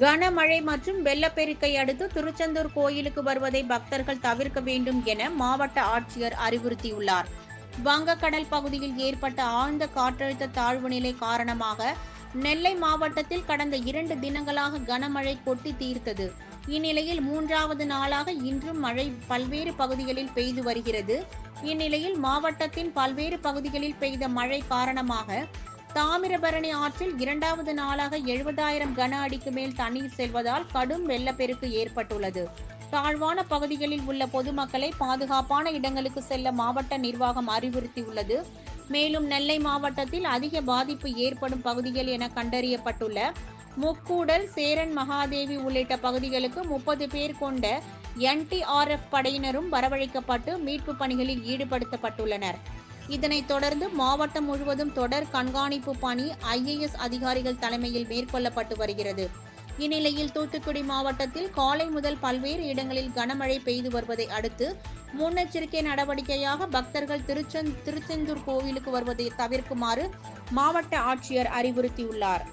கனமழை மற்றும் வெள்ளப்பெருக்கை அடுத்து திருச்செந்தூர் கோயிலுக்கு வருவதை பக்தர்கள் தவிர்க்க வேண்டும் என மாவட்ட ஆட்சியர் அறிவுறுத்தியுள்ளார். வங்கக்கடல் பகுதியில் ஏற்பட்ட ஆழ்ந்த காற்றழுத்த தாழ்வு நிலை காரணமாக நெல்லை மாவட்டத்தில் கடந்த இரண்டு தினங்களாக கனமழை கொட்டி தீர்த்தது. இந்நிலையில் மூன்றாவது நாளாக இன்றும் மழை பல்வேறு பகுதிகளில் பெய்து வருகிறது. இந்நிலையில் மாவட்டத்தின் பல்வேறு பகுதிகளில் பெய்த மழை காரணமாக தாமிரபரணி ஆற்றில் இரண்டாவது நாளாக எழுபதாயிரம் கன அடிக்கு மேல் தண்ணீர் செல்வதால் கடும் வெள்ளப்பெருக்கு ஏற்பட்டுள்ளது. தாழ்வான பகுதிகளில் உள்ள பொதுமக்களை பாதுகாப்பான இடங்களுக்கு செல்ல மாவட்ட நிர்வாகம் அறிவுறுத்தியுள்ளது. மேலும் நெல்லை மாவட்டத்தில் அதிக பாதிப்பு ஏற்படும் பகுதிகள் என கண்டறியப்பட்டுள்ள முக்கூடல் சேரன் மகாதேவி உள்ளிட்ட பகுதிகளுக்கு முப்பது பேர் கொண்ட என்டிஆர்எஃப் படையினரும் வரவழைக்கப்பட்டு மீட்பு பணிகளில் ஈடுபடுத்தப்பட்டுள்ளனர். இதனைத் தொடர்ந்து மாவட்டம் முழுவதும் தொடர் கண்காணிப்பு பணி ஐஏஎஸ் அதிகாரிகள் தலைமையில் மேற்கொள்ளப்பட்டு வருகிறது. இந்நிலையில் தூத்துக்குடி மாவட்டத்தில் காலை முதல் பல்வேறு இடங்களில் கனமழை பெய்து வருவதை அடுத்து முன்னெச்சரிக்கை நடவடிக்கையாக பக்தர்கள் திருச்செந் திருச்செந்தூர் கோவிலுக்கு வருவதை தவிர்க்குமாறு மாவட்ட ஆட்சியர் அறிவுறுத்தியுள்ளார்.